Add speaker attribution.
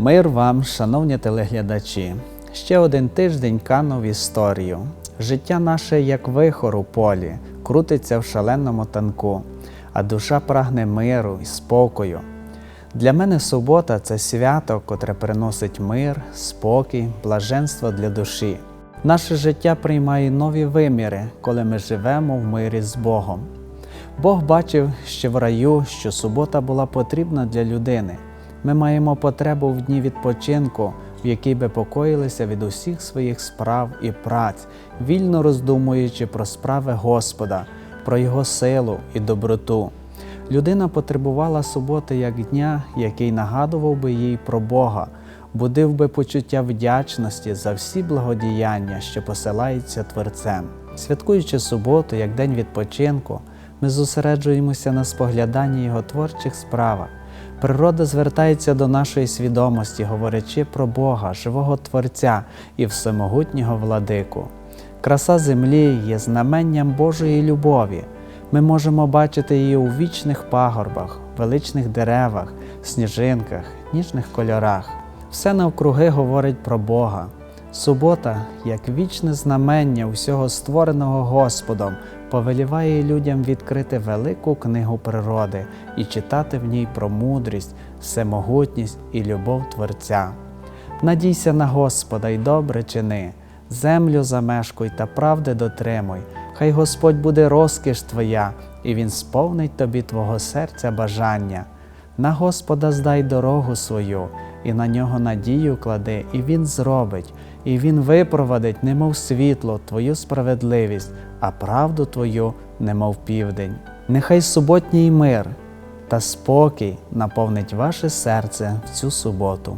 Speaker 1: Мир вам, шановні телеглядачі. Ще один тиждень канув історію. Життя наше, як вихор у полі, крутиться в шаленому танку, а душа прагне миру і спокою. Для мене субота це свято, котре приносить мир, спокій, блаженство для душі. Наше життя приймає нові виміри, коли ми живемо в мирі з Богом. Бог бачив ще в раю, що субота була потрібна для людини. Ми маємо потребу в дні відпочинку, в якій би покоїлися від усіх своїх справ і праць, вільно роздумуючи про справи Господа, про Його силу і доброту. Людина потребувала суботи як дня, який нагадував би їй про Бога, будив би почуття вдячності за всі благодіяння, що посилаються Творцем. Святкуючи суботу як день відпочинку, ми зосереджуємося на спогляданні його творчих справах. Природа звертається до нашої свідомості, говорячи про Бога, живого Творця і всемогутнього владику. Краса землі є знаменням Божої любові. Ми можемо бачити її у вічних пагорбах, величних деревах, сніжинках, ніжних кольорах. Все навкруги говорить про Бога. Субота, як вічне знамення усього створеного Господом, повеліває людям відкрити велику книгу природи і читати в ній про мудрість, всемогутність і любов Творця. Надійся на Господа й добре чини, землю замешкуй та правди дотримуй. Хай Господь буде розкіш твоя, і Він сповнить тобі твого серця бажання. На Господа здай дорогу свою, і на нього надію клади, і Він зробить, і Він випровадить, немов світло, твою справедливість, а правду твою, немов південь. Нехай суботній мир та спокій наповнить ваше серце в цю суботу.